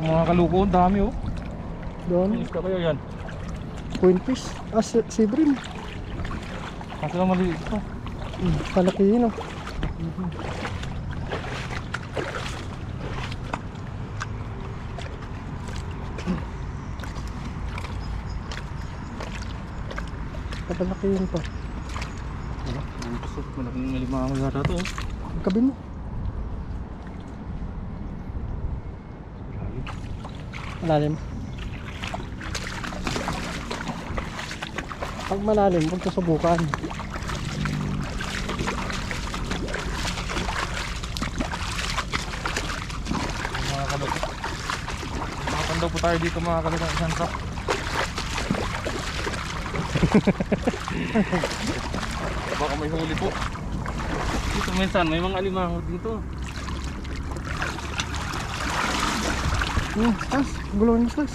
Ang mga kaluko, ang dami oh. Doon. Inis ka kayo yan. Point fish. Ah, si sibrim. Kaso lang maliit ito. Hmm, palaki yun oh. Kapalaki yun pa. Ano? Ang gusto. Malaking alimango yata ito oh. Kabi mo. Malalim. Pag malalim, huwag ka subukan. Ang mga kaluko. Makapanda po tayo dito mga kaluko. Isang truck. Baka may huli po. Dito minsan may mga alimango dito. Hmm, tas, gulawin mo tas.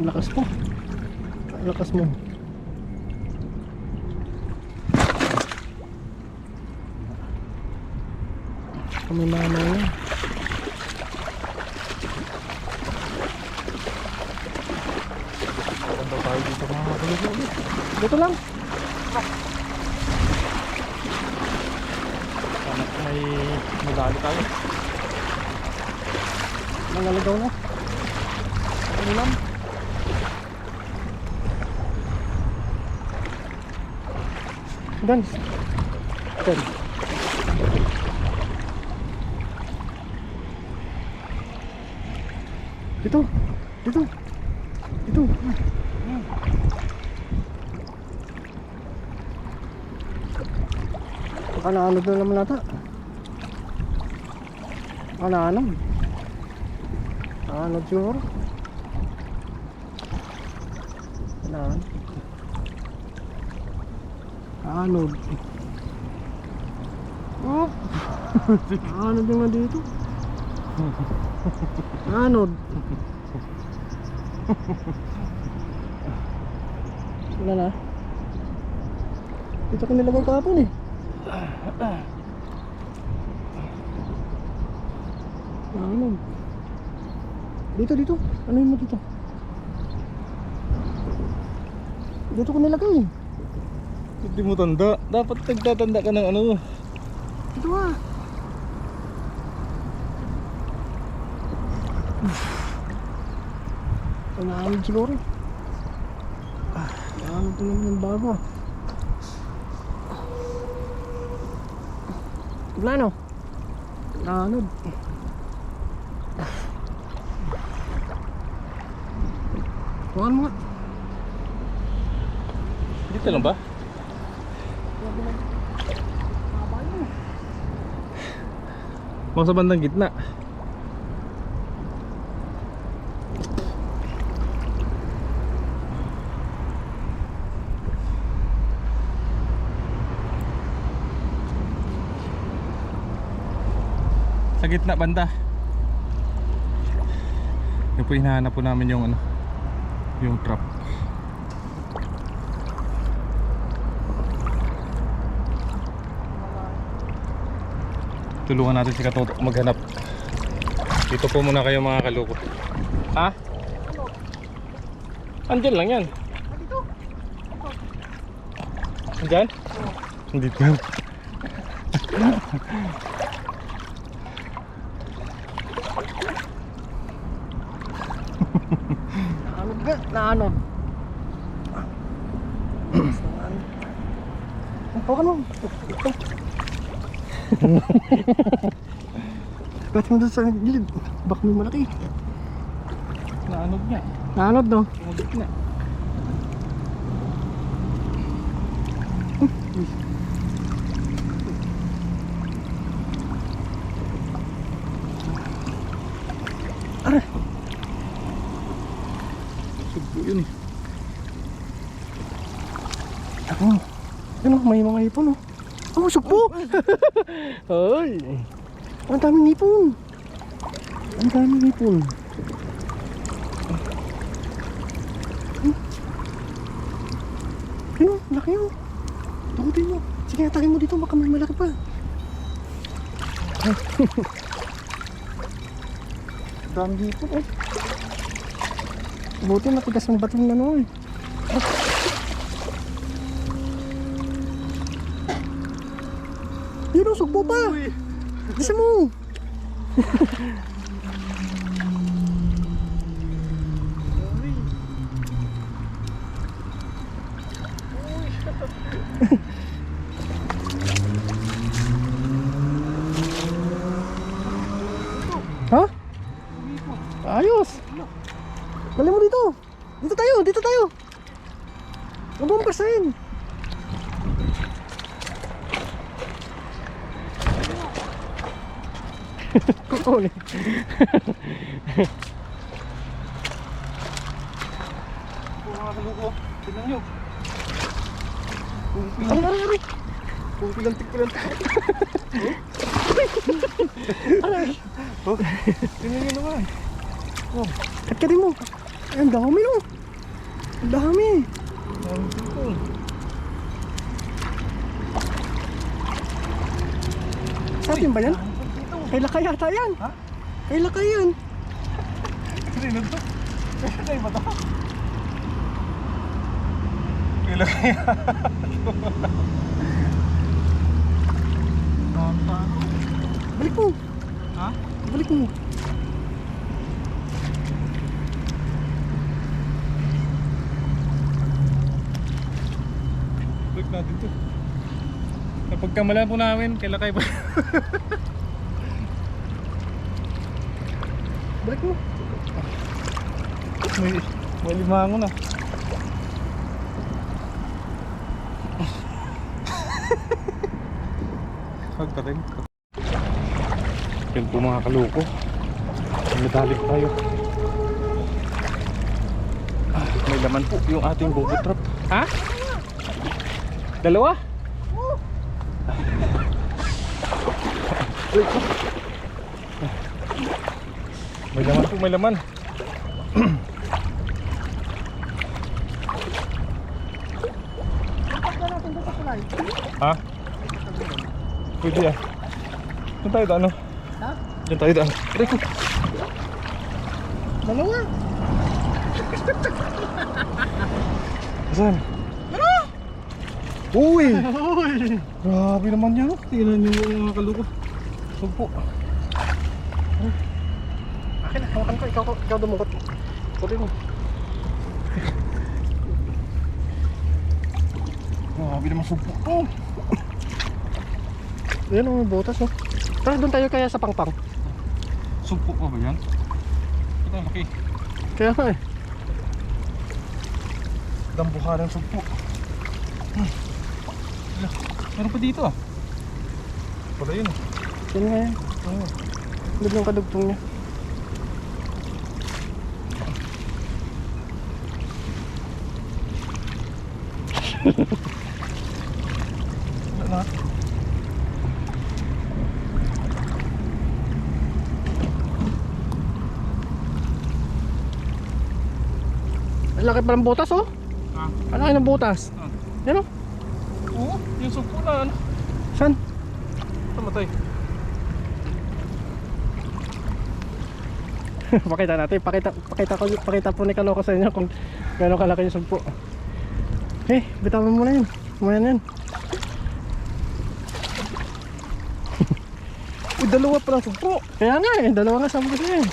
Lakas. Ang Lakas mo. Kami mama yan. Makapanda tayo dito mga kaluko. Dito lang. Sana may madali tayo. Nangalagaw na. Ano lang? Guns. Ten. Dito. Dito. Dito. Naanod na naman nata. Baka naanod. Naanod siguro. Naanod. Naanod. Oh! Naanod naman dito. Naanod. Wala na. Dito ko nilagay kahapon eh. Naanod. Dito, dito. Ano yun mo dito? Dito ko nilagay. Hindi mo tanda. Dapat nagtatanda ka ng ano. Dito ah. Naanod siguro. Ah, naanod na naman yung bago. Wala no? Naanod. Tuwan mo nga. Dito lang ba? Mga sa bandang gitna. Sa gitna banda. Yung po hinahanap po namin yung ano, yung trap. Tulungan natin si Katoto maghanap. Dito po muna kayo mga kaluko. Ha? Andyan lang yan. Andyan? Dito yan. Naanod nga, naanod. Hawakan mo. Ito. Doon sa gilid. Baka may malaki. Naanog niya. Naanod no? Yung gitna. Aray. Sugpo yun. Ako. Ano, may mga ipon oh. Oh, sugpo! Ay. Ang daming ipon. Ang daming ipon. Hmm. Ano, laki oh. Tukutin mo. Sige, atakin mo dito, baka may malaki pa. Dami dito eh. Buti matigas ang batong na noon. Yun o, sugpo pa! Bisa mo! Ha? Ayos! Dali mo dito! Dito tayo! Dito tayo! Huwag mong pasahin! Kukunin. Mga kaluko, tignan nyo. Ano ano ano? Kung pilantik pilantik. Oh, tingnan nyo naman. Katkatin mo! Ay, ang dami no! Ang dami! Ang sipon. Sa atin ba yan? Kay Lakay yata yan! Ha? Kay Lakay yan! Sino to? Kaya ba to? Kailan kaya? Tama. Balik mo! Ha? Balik mo! Natin to. Napagkamalan po namin, kayo ba? Balik mo! may, may limango na. Pa rin. Yun po mga kaluko. Nadalip tayo. May laman po yung ating bobo trap. Ha? Dalawa? May laman po, may laman. Ha? Pwede ah. Doon tayo daan, no? Ha? Doon tayo daan. Aray ko. Dalawa! Saan? Uy! Uy! Grabe naman yan. Tingnan nyo yung mga kaluko. Sugpo. Akin na, hawakan ko. Ikaw, ikaw dumukot. Kutin mo. Grabe naman sugpo to. Yan ang butas oh. Tara doon tayo kaya sa pangpang. Sugpo pa ba yan? Ito ang laki. Kaya nga eh. Dambuha ng sugpo. Hmm. Meron pa dito ah. Wala yun. Yan nga yan. Oo. Lug ng kadugtong niya. Wala na. Ang laki pa ng butas oh. Ah. Ang laki ng butas. Ah. Yan oh. Oo, yung sugpo na ano. Saan? Tamatay. pakita natin. Pakita, pakita, ko, pakita po ni Kaloko sa inyo kung gano'ng kalaki yung sugpo. Eh, bitawan mo na yun. Kumayan yan. Uy, dalawa pa ng sugpo. Kaya nga eh, dalawa nga ko sa'yo eh.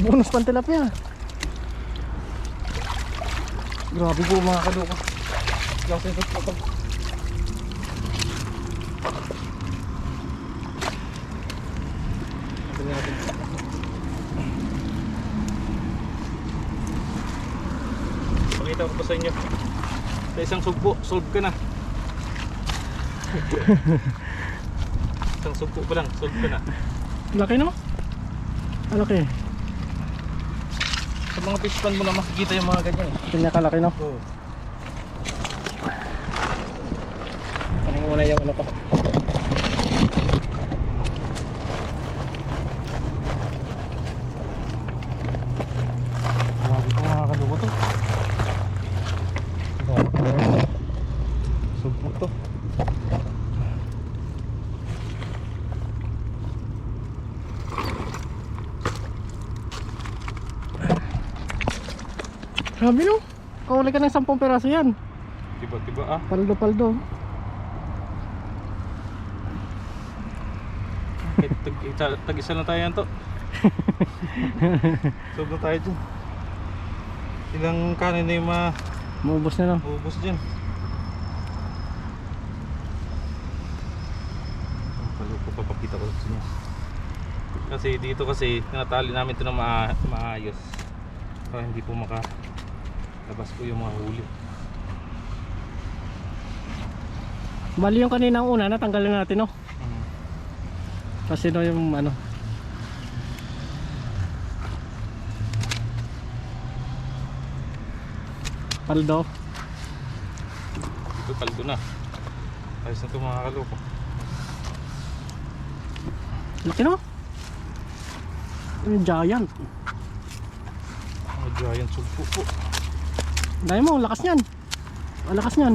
Bonus pang tilapia. Grabe po mga ng sugpo to. Ito. Pakita ko pa sa inyo. Sa isang sugpo, solve ka na. isang sugpo pa lang, solve ka na. Laki no? Ang laki. Sa mga fish pan mo na makikita yung mga ganyan eh. Kanya kalaki no? Oo. Ano muna yung ano ko? Grabe po mga kaluko to. Sugpo to. Grabe no. Kawali ka ng 10 peraso yan. Tiba, tiba ah. Paldo, paldo. Tag, isa- tag-isa lang tayo yan to. Sob na tayo dyan. Ilang kanin na yung Maubos na lang. maubos dyan. Paluko papakita ko sa inyo. Kasi dito kasi tinatali namin ito na maa maayos. Para hindi po maka labas po yung mga huli. Mali yung kanina una, natanggalan natin no. Mm. Kasi no yung ano. Paldo. Dito paldo na. Ayos na ito mga kaloko. Laki no? Yung giant. Mga giant sugpo po. Dahil mo, lakas niyan. Ang lakas niyan.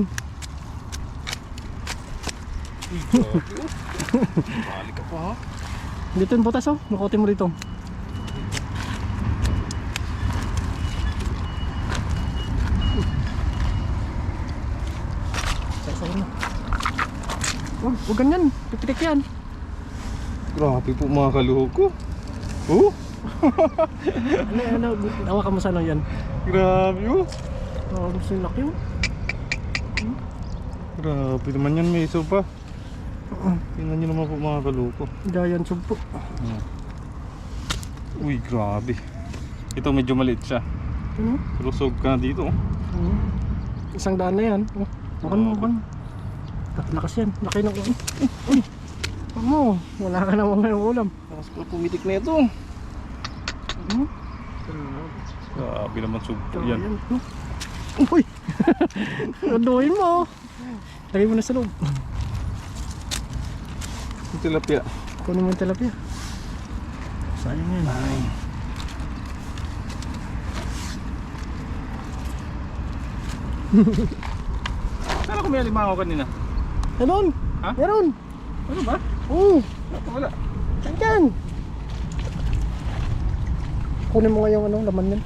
Oh. Balik ka pa ha. Dito yung butas oh. Makote mo dito. Saksakin mo. Huwag, huwag ganyan. Pipitik yan. Grabe po mga kaloko. Oh, Ano, ano, hawakan mo sa ano yan. grabe oh. Gusto yung laki oh. Grabe naman yan, may iso pa. Tingnan nyo naman po mga kaloko. Giant sub po. Uy, grabe. Ito medyo maliit siya. Ano? Pero sog ka na dito. Ano? Isang daan na yan. Oh, makan mo, makan. Ah, Lakas yan. Laki ng ulam. Uy! Mo. Wala ka namang ngayong ulam. Tapos pala pumitik na ito. Hmm? Grabe naman sog po Yan. yan. Uy! Aduhin mo. Lagay mo na sa loob. Yung tilapia. Kunin mo yung tilapia. Sayang yan. Ay. Kala ko may alimango kanina. Meron! Ha? Meron! Ano ba? Oo! Ito wala. Saan dyan? Kunin mo nga yung ano, laman yan.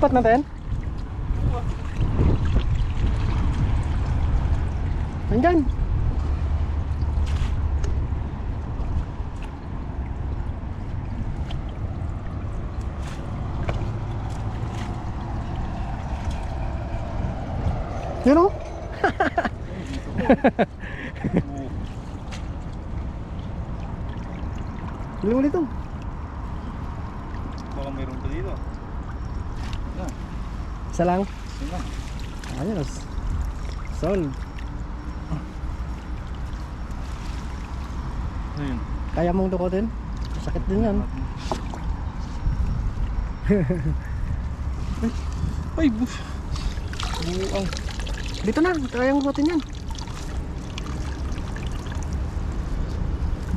Lipat natin? Nandyan. Yun o. Bili Isa lang. Yan lang. Ayos. Solve. Ayun. Kaya mong dukotin? Sakit din yan. Ay, buf. Buang. Dito na, kaya mong dukotin yan.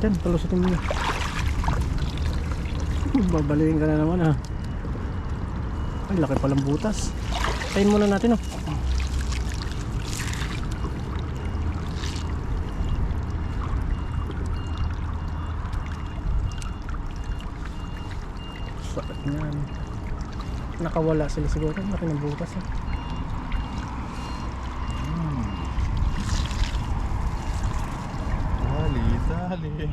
Diyan, palusutin mo. Babalikin ka na naman ha. Ay, laki palang butas. Tayin muna natin oh. Sakit niyan. Nakawala sila siguro. Laki ng butas eh. Tali, tali.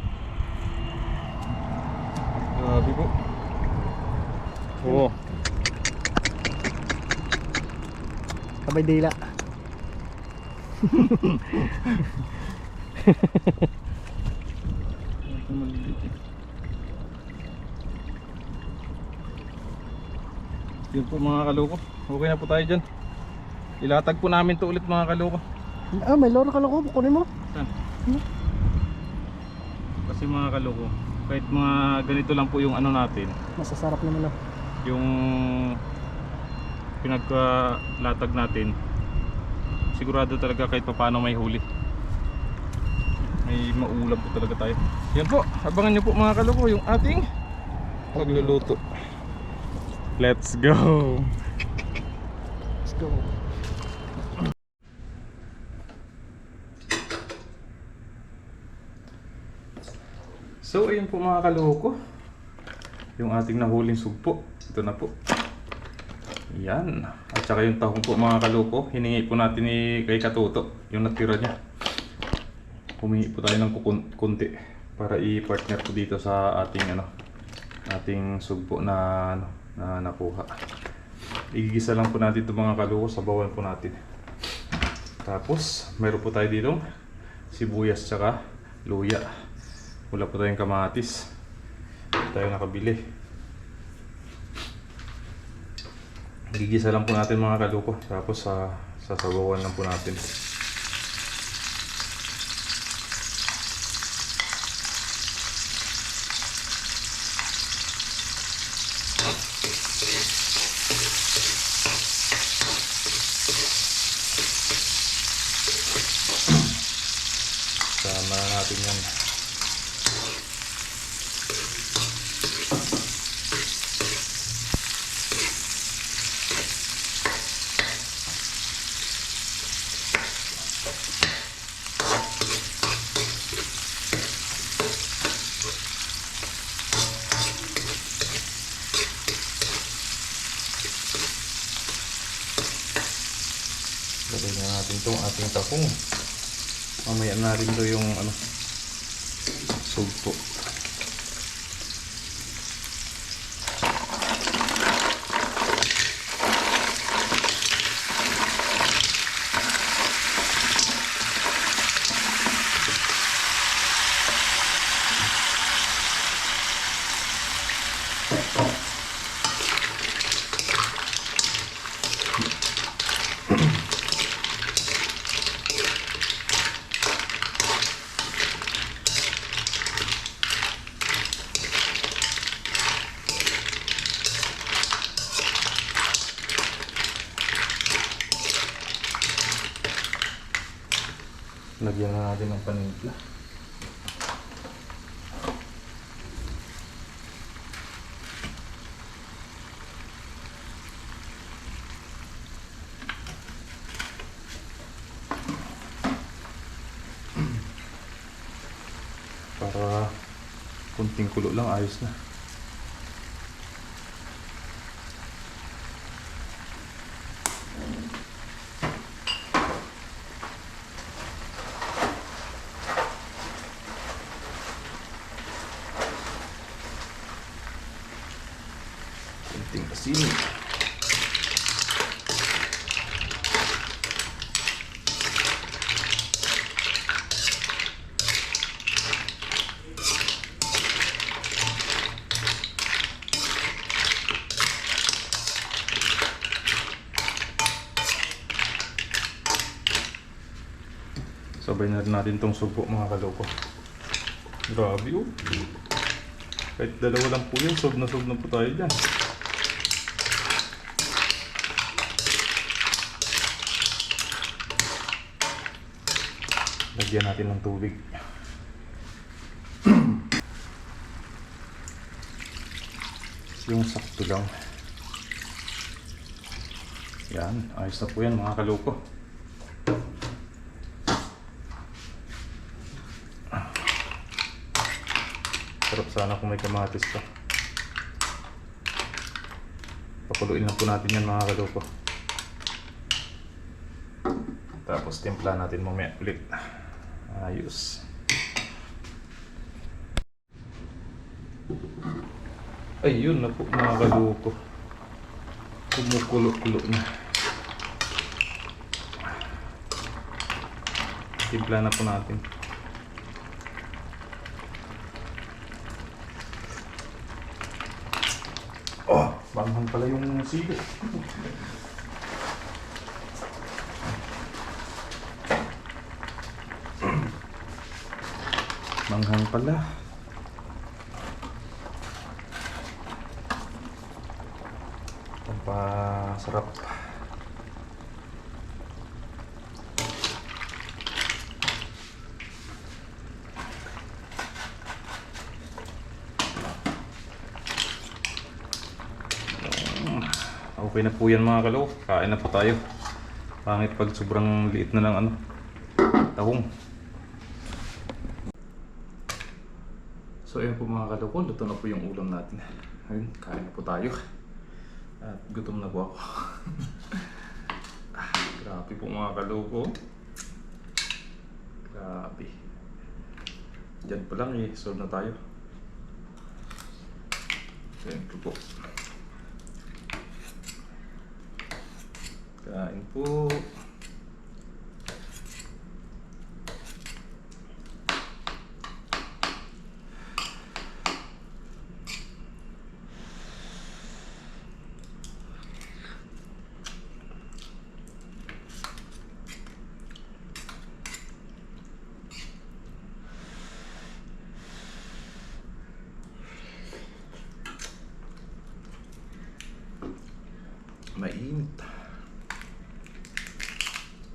Grabe po. Oo. Kabay dila. Yun po mga kaloko. Okay na po tayo dyan. Ilatag po namin to ulit mga kaloko. Ah, may loro ka lang ko. Kunin mo. Saan? Kasi mga kaloko, kahit mga ganito lang po yung ano natin, Masasarap naman ah. yung pinagkalatag natin, sigurado talaga kahit paano may huli. May maulam po talaga tayo. Yan po, abangan nyo po mga kaloko yung ating magluluto. Let's go! Let's go. So ayun po mga kaloko. Yung ating nahuling sugpo. Ito na po. Yan. At saka yung tahong po mga kaloko. Hiningi po natin ni kay Katuto. Yung natira niya. Humingi po tayo ng kunti. Para i-partner po dito sa ating ano. Ating sugpo na ano, na nakuha. Igigisa lang po natin ito mga kaloko. Sabawan po natin. Tapos, meron po tayo dito sibuyas tsaka luya. Wala po tayong kamatis. Tayo nakabili. Gigisa lang po natin mga kaluko. Tapos sa sasabawan lang po natin. Sama na natin yan. Lagay na natin itong ating takong. Mamaya na rin to yung ano, sugpo. Lagyan na natin ng paninda. Para kunting kulo lang ayos na. Na natin tong subo mga kaloko. Grabe oh. Kahit dalawa lang po yun, sob na sob na po tayo dyan. Lagyan natin ng tubig. Yung sakto lang. Yan, ayos na po yan mga kaloko. Sarap sana kung may kamatis pa. Pakuluin lang po natin yan mga kaloko. Tapos timpla natin mamaya ulit. Ayos. Ayun na po mga kaloko. Kumukulo-kulo na. Timpla na po natin. Banghang pala yung sili. Manghang pala. Pampasarap. Okay na po yan mga kaloko. Kain na po tayo. Pangit pag sobrang liit na lang ano. Tahong. So ayun po mga kaloko, luto na po yung ulam natin. Ayun, kain na po tayo. At gutom na po ako. ah, grabe po mga kaloko. Grabe. Diyan pa lang eh, solve na tayo. Ayun po po. Kain po. Mainit.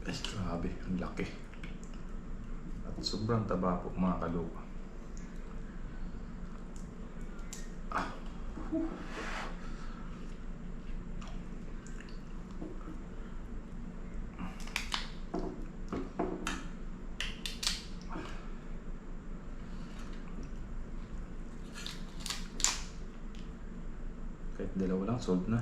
Ay, grabe. Ang laki. At sobrang taba po mga kalupa. Ah. Kahit dalawa lang, solve na.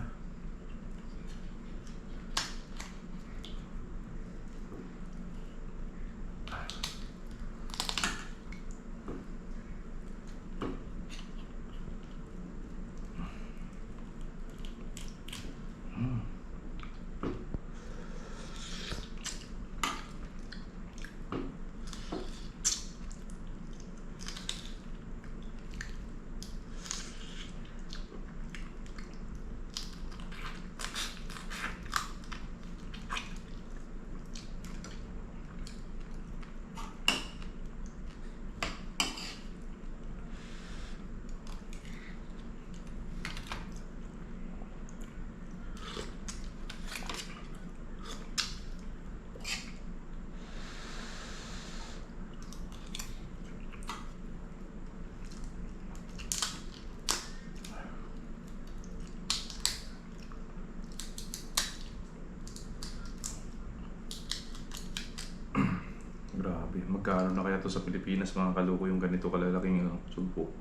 Grabe, magkano na kaya to sa Pilipinas mga kaluko yung ganito kalalaking ano, sugpo.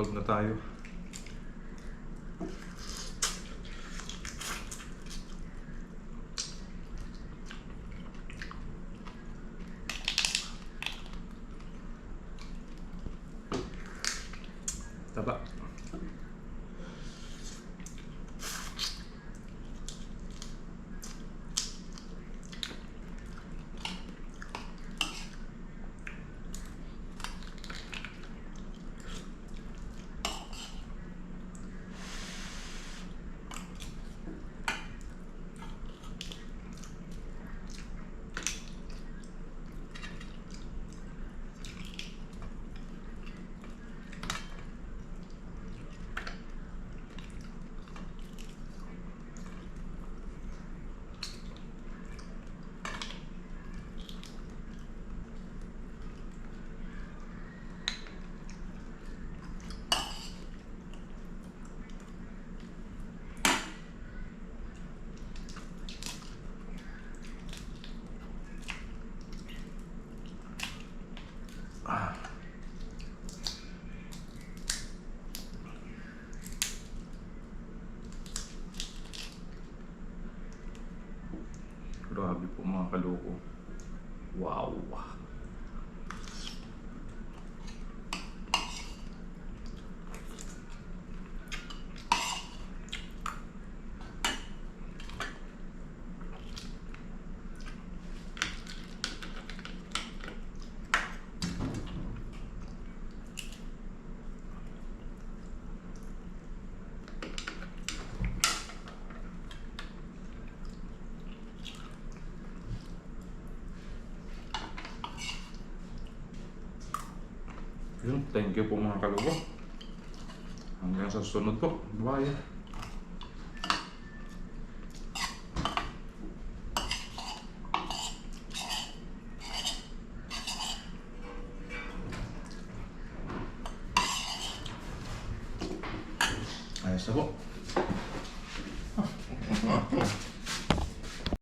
Solve na tayo. Taba. Grabe po mga kaloko. Wow. Yun, thank you po mga kaloko. Hanggang sa susunod po. Bye.